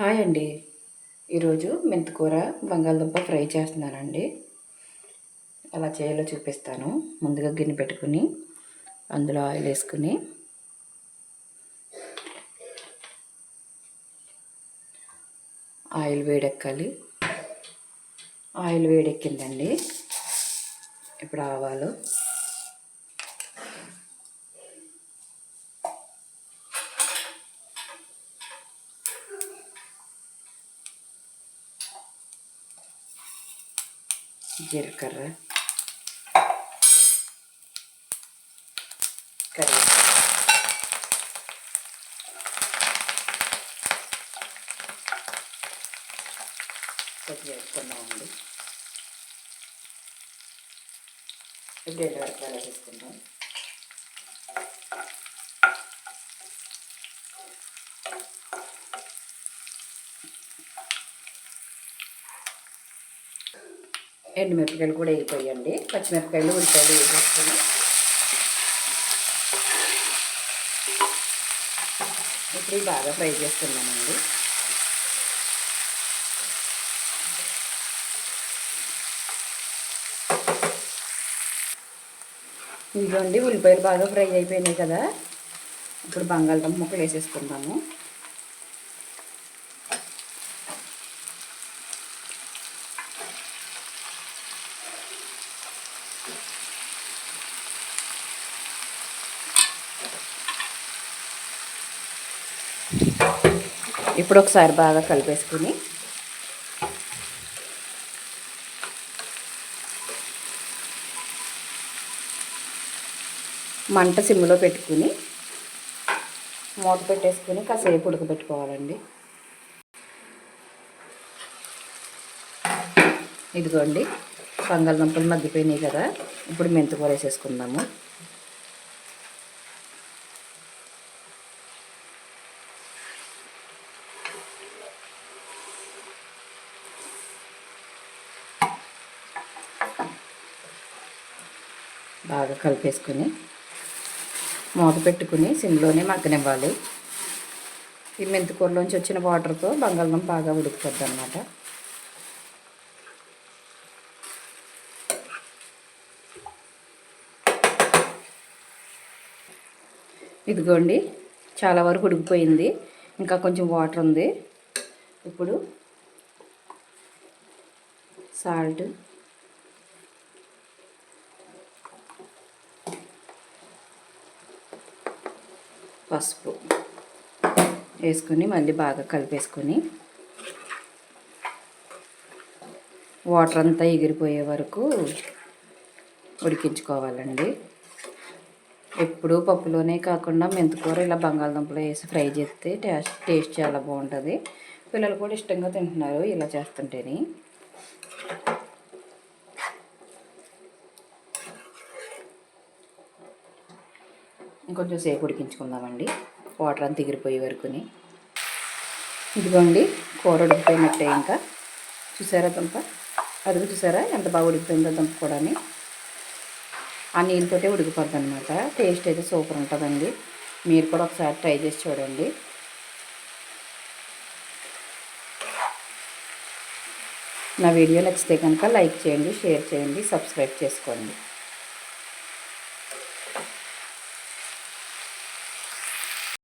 Hi అండి. ఈరోజు మెంతికూర బంగాళదుంప ఫ్రై చేస్తున్నానండి. ఎలా చేయాలో చూపిస్తాను. ముందుగా గిన్నె పెట్టుకుని అందులో ఆయిల్ వేసుకుని ఆయిల్ వేడెక్కాలి. ఆయిల్ వేడెక్కిందండి. ఇప్పుడు ఆవాలు జీలకర్ర. కర్రీ కొద్దిగా వేసుకున్నామండి ఇప్పుడు ఎండు వరకు వేసుకుందాం. ఎండుమిరపకాయలు కూడా వేయిపోయండి. పచ్చిమిరపకాయలు ఉల్లిపాయలు వేసేసుకొని. ఇప్పుడు బాగా ఫ్రై చేస్తున్నామండి ఇదిగోండి ఉల్లిపాయలు బాగా ఫ్రై అయిపోయినాయి కదా. ఇప్పుడు బంగాళదుంప ముక్కలు వేసేసుకుందాము. ఇప్పుడు ఒకసారి బాగా కలిపేసుకుని. మంట సిమ్లో పెట్టుకుని మూత పెట్టేసుకుని కాసేపు ఉడకబెట్టుకోవాలండి. ఇదిగోండి బంగాళదుంపలు మగ్గిపోయినాయి కదా. ఇప్పుడు మెంతుకూర వేసేసుకుందాము. బాగా కలిపేసుకుని మూత పెట్టుకుని సిమ్లోనే మగ్గనివ్వాలి. ఈ మెంతికూరలోంచి వచ్చిన వాటర్తో బంగాళదుంప బాగా ఉడుకుతుంది అన్నమాట ఇదిగోండి చాలా వరకు ఉడికిపోయింది. ఇంకా కొంచెం వాటర్ ఉంది. ఇప్పుడు సాల్ట్ పసుపు వేసుకొని మళ్ళీ బాగా కలిపేసుకొని వాటర్ అంతా ఎగిరిపోయే వరకు ఉడికించుకోవాలండి. ఎప్పుడు పప్పులోనే కాకుండా మెంతికూర ఇలా బంగాళదుంపలు వేసి ఫ్రై చేస్తే టేస్ట్ టేస్ట్ చాలా బాగుంటుంది. పిల్లలు కూడా ఇష్టంగా తింటున్నారు ఇలా చేస్తుంటేనే. ఇంకొంచెం సేపు ఉడికించుకుందామండి. వాటర్ అంతా ఎగిరిపోయే వరకుని. ఇదిగోండి కూర ఉడికిపోయినట్టే ఇంకా. చూసారా దుంప? అదుగు చూసారా ఎంత బాగా ఉడికిపోయిందో దుంప కూడా ఆ నీళ్ళతోటే ఉడికిపోద్ది అనమాట టేస్ట్ అయితే సూపర్ ఉంటుందండి. మీరు కూడా ఒకసారి ట్రై చేసి చూడండి. నా వీడియో నచ్చితే కనుక లైక్ చేయండి షేర్ చేయండి సబ్స్క్రైబ్ చేసుకోండి.